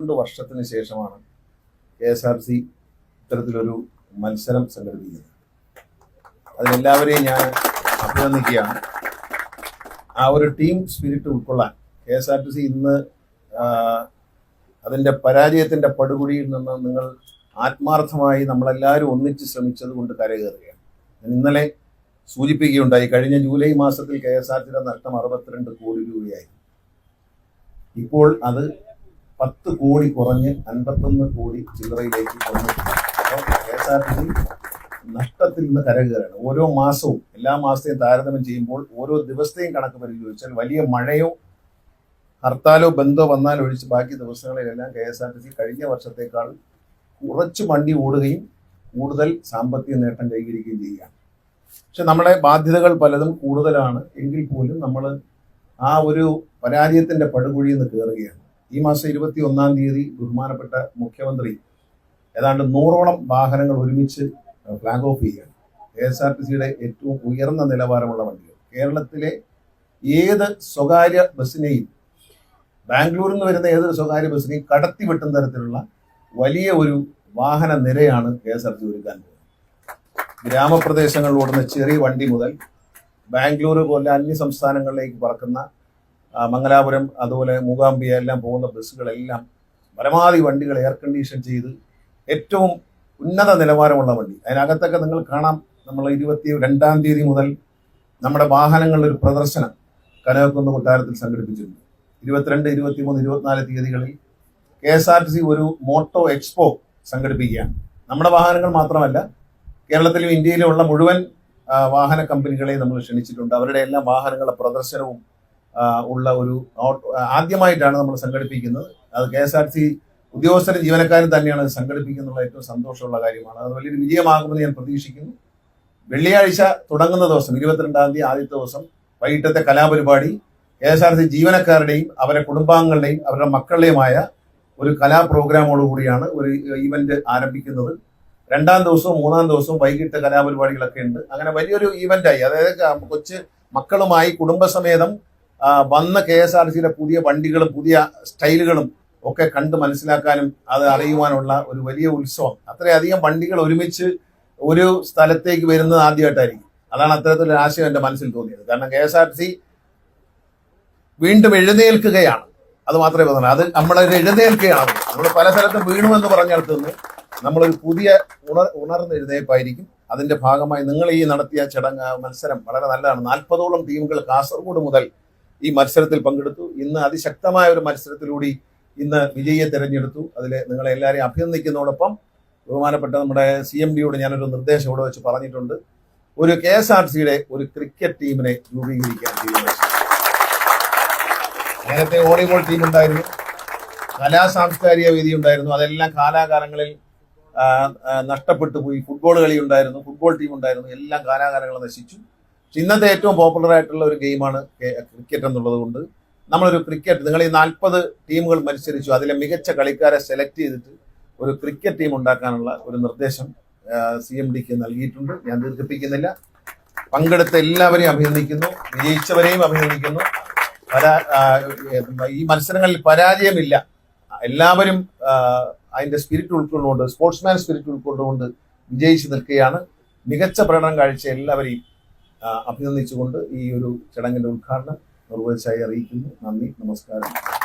രണ്ട് വർഷത്തിന് ശേഷമാണ് കെ എസ് ആർ സി ഇത്തരത്തിലൊരു മത്സരം സംഘടിപ്പിക്കുന്നത്. അതിലെല്ലാവരെയും ഞാൻ അഭിനന്ദിക്കുകയാണ്. ആ ഒരു ടീം സ്പിരിറ്റ് ഉൾക്കൊള്ളാൻ K S R T C ഇന്ന് അതിന്റെ പരാജയത്തിന്റെ പടുകുഴിയിൽ നിന്ന് നിങ്ങൾ ആത്മാർത്ഥമായി നമ്മളെല്ലാവരും ഒന്നിച്ച് ശ്രമിച്ചത് കൊണ്ട് കരകയറുകയാണ്. ഞാൻ ഇന്നലെ സൂചിപ്പിക്കുകയുണ്ടായി കഴിഞ്ഞ ജൂലൈ മാസത്തിൽ കെ എസ് ആർ ടിയുടെ നഷ്ടം അറുപത്തിരണ്ട് കോടി രൂപയായി. ഇപ്പോൾ അത് പത്ത് കോടി കുറഞ്ഞ് അൻപത്തൊന്ന് കോടി ചില്ലറയിലേക്ക് കുറഞ്ഞിട്ടുണ്ട് അപ്പോൾ K S R T C നഷ്ടത്തിൽ നിന്ന് കരകയറാണ്. ഓരോ മാസവും എല്ലാ മാസത്തെയും താരതമ്യം ചെയ്യുമ്പോൾ ഓരോ ദിവസത്തെയും കണക്ക് പരിശോധിച്ചാൽ വലിയ മഴയോ ഹർത്താലോ ബന്ധോ വന്നാൽ ഒഴിച്ച് ബാക്കി ദിവസങ്ങളിലെല്ലാം K S R T C കഴിഞ്ഞ വർഷത്തേക്കാൾ കുറച്ച് വണ്ടി ഓടുകയും കൂടുതൽ സാമ്പത്തിക നേട്ടം കൈവരിക്കുകയും ചെയ്യുകയാണ്. പക്ഷെ നമ്മുടെ ബാധ്യതകൾ പലതും കൂടുതലാണ്. എങ്കിൽ പോലും നമ്മൾ ആ ഒരു പരാജയത്തിന്റെ പടുകുഴിയിൽ നിന്ന് കയറുകയാണ് ഈ മാസം ഇരുപത്തി ഒന്നാം തീയതി ബഹുമാനപ്പെട്ട മുഖ്യമന്ത്രി ഏതാണ്ട് നൂറോളം വാഹനങ്ങൾ ഒരുമിച്ച് ഫ്ലാഗ് ഓഫ് ചെയ്യുകയാണ്. കെ എസ് ആർ ടി സിയുടെ ഏറ്റവും ഉയർന്ന നിലവാരമുള്ള വണ്ടികൾ. കേരളത്തിലെ ഏത് സ്വകാര്യ ബസ്സിനെയും ബാംഗ്ലൂരിൽ നിന്ന് വരുന്ന ഏതൊരു സ്വകാര്യ ബസ്സിനെയും കടത്തി വെട്ടുന്ന തരത്തിലുള്ള വലിയ ഒരു വാഹന നിരയാണ് കെ എസ് ആർ ടി ഒരുക്കാൻ പോകുന്നത്. ഗ്രാമപ്രദേശങ്ങളിൽ ഓടുന്ന ചെറിയ വണ്ടി മുതൽ ബാംഗ്ലൂർ പോലെ അന്യ സംസ്ഥാനങ്ങളിലേക്ക് പറക്കുന്ന മംഗലാപുരം അതുപോലെ മൂകാംബിയ എല്ലാം പോകുന്ന ബസ്സുകളെല്ലാം പരമാവധി വണ്ടികൾ എയർ കണ്ടീഷൻ ചെയ്ത് ഏറ്റവും ഉന്നത നിലവാരമുള്ള വണ്ടി. അതിനകത്തൊക്കെ നിങ്ങൾ കാണാം നമ്മൾ ഇരുപത്തി രണ്ടാം തീയതി മുതൽ നമ്മുടെ വാഹനങ്ങളുടെ ഒരു പ്രദർശനം കനകക്കുന്ന് കൊട്ടാരത്തിൽ സംഘടിപ്പിച്ചിട്ടുണ്ട്. ഇരുപത്തിരണ്ട് ഇരുപത്തിമൂന്ന് ഇരുപത്തിനാല് തീയതികളിൽ K S R T C ഒരു മോട്ടോ എക്സ്പോ സംഘടിപ്പിക്കുകയാണ്. നമ്മുടെ വാഹനങ്ങൾ മാത്രമല്ല കേരളത്തിലും ഇന്ത്യയിലും ഉള്ള മുഴുവൻ വാഹന കമ്പനികളെ നമ്മൾ ക്ഷണിച്ചിട്ടുണ്ട്. അവരുടെ എല്ലാ വാഹനങ്ങളുടെ പ്രദർശനവും ഉള്ള ഒരു ആദ്യമായിട്ടാണ് നമ്മൾ സംഘടിപ്പിക്കുന്നത്. അത് കെ എസ് ആർ സി ഉദ്യോഗസ്ഥരും ജീവനക്കാരും തന്നെയാണ് സംഘടിപ്പിക്കുന്നുള്ള ഏറ്റവും സന്തോഷമുള്ള കാര്യമാണ്. അത് വലിയൊരു വിജയമാകുമെന്ന് ഞാൻ പ്രതീക്ഷിക്കുന്നു. വെള്ളിയാഴ്ച തുടങ്ങുന്ന ദിവസം ഇരുപത്തിരണ്ടാം തീയതി ആദ്യത്തെ ദിവസം വൈകിട്ടത്തെ കലാപരിപാടി കെ എസ് ആർ സി ജീവനക്കാരുടെയും അവരുടെ കുടുംബാംഗങ്ങളുടെയും അവരുടെ മക്കളുടെയുമായ ഒരു കലാ പ്രോഗ്രാമോടുകൂടിയാണ് ഒരു ഈവന്റ് ആരംഭിക്കുന്നത്. രണ്ടാം ദിവസവും മൂന്നാം ദിവസവും വൈകിട്ട് കലാപരിപാടികളൊക്കെ ഉണ്ട്. അങ്ങനെ വലിയൊരു ഈവന്റായി അതായത് കൊച്ച് മക്കളുമായി കുടുംബസമേതം വന്ന കെ എസ് ആർ സിയിലെ പുതിയ വണ്ടികളും പുതിയ സ്റ്റൈലുകളും ഒക്കെ കണ്ട് മനസ്സിലാക്കാനും അത് അറിയുവാനുള്ള ഒരു വലിയ ഉത്സവം. അത്രയധികം വണ്ടികൾ ഒരുമിച്ച് ഒരു സ്ഥലത്തേക്ക് വരുന്നത് ആദ്യമായിട്ടായിരിക്കും. അതാണ് അത്തരത്തിലൊരു ആശയം എന്റെ മനസ്സിൽ തോന്നിയത്. കാരണം കെ എസ് ആർ സി വീണ്ടും എഴുന്നേൽക്കുകയാണ്. അത് മാത്രമേ പറഞ്ഞു അത് നമ്മളൊരു എഴുന്നേൽക്കുകയാണ്. നമ്മൾ പല സ്ഥലത്തും വീണുമെന്ന് പറഞ്ഞിടത്ത് നിന്ന് നമ്മളൊരു പുതിയ ഉണർ ഉണർന്ന എഴുന്നേപ്പായിരിക്കും അതിന്റെ ഭാഗമായി നിങ്ങൾ ഈ നടത്തിയ ചടങ്ങ് മത്സരം വളരെ നല്ലതാണ്. നാൽപ്പതോളം ടീമുകൾ കാസർഗോഡ് മുതൽ ഈ മത്സരത്തിൽ പങ്കെടുത്തു. ഇന്ന് അതിശക്തമായ ഒരു മത്സരത്തിലൂടി ഇന്ന് വിജയിയെ തെരഞ്ഞെടുത്തു. അതിൽ നിങ്ങളെ എല്ലാവരെയും അഭിനന്ദിക്കുന്നതോടൊപ്പം ബഹുമാനപ്പെട്ട നമ്മുടെ സി എം ഡിയോട് ഞാനൊരു നിർദ്ദേശം ഇവിടെ വെച്ച് പറഞ്ഞിട്ടുണ്ട്. ഒരു കെ എസ് ആർ സിയുടെ ഒരു ക്രിക്കറ്റ് ടീമിനെ രൂപീകരിക്കാൻ തീരുമാനിച്ചു. നേരത്തെ വോളിബോൾ ടീം ഉണ്ടായിരുന്നു. കലാ സാംസ്കാരിക വേദി ഉണ്ടായിരുന്നു. അതെല്ലാം കാലാകാലങ്ങളിൽ നഷ്ടപ്പെട്ടു പോയി. ഫുട്ബോൾ കളി ഉണ്ടായിരുന്നു. ഫുട്ബോൾ ടീം ഉണ്ടായിരുന്നു. എല്ലാം കാലാകാലങ്ങൾ നശിച്ചു. ഇന്നത്തെ ഏറ്റവും പോപ്പുലർ ആയിട്ടുള്ള ഒരു ഗെയിമാണ് ക്രിക്കറ്റ് എന്നുള്ളത് കൊണ്ട് നമ്മളൊരു ക്രിക്കറ്റ് നിങ്ങൾ ഈ നാൽപ്പത് ടീമുകൾ മത്സരിച്ചു അതിലെ മികച്ച കളിക്കാരെ സെലക്ട് ചെയ്തിട്ട് ഒരു ക്രിക്കറ്റ് ടീം ഉണ്ടാക്കാനുള്ള ഒരു നിർദ്ദേശം സി എം ഡിക്ക് നൽകിയിട്ടുണ്ട്. ഞാൻ ദീർഘിപ്പിക്കുന്നില്ല. പങ്കെടുത്ത എല്ലാവരെയും അഭിനന്ദിക്കുന്നു വിജയിച്ചവരെയും അഭിനന്ദിക്കുന്നു. ഈ മത്സരങ്ങളിൽ പരാജയമില്ല. എല്ലാവരും അതിന്റെ സ്പിരിറ്റ് ഉൾക്കൊണ്ടുകൊണ്ട് സ്പോർട്സ്മാൻ സ്പിരിറ്റ് ഉൾക്കൊണ്ടുകൊണ്ട് വിജയിച്ചു നിൽക്കുകയാണ്. മികച്ച പ്രകടനം കാഴ്ച എല്ലാവരെയും അഭിനന്ദിച്ചുകൊണ്ട് ഈ ഒരു ചടങ്ങിന്റെ ഉദ്ഘാടനം നിർവഹിച്ചായി അറിയിക്കുന്നു. നന്ദി നമസ്കാരം.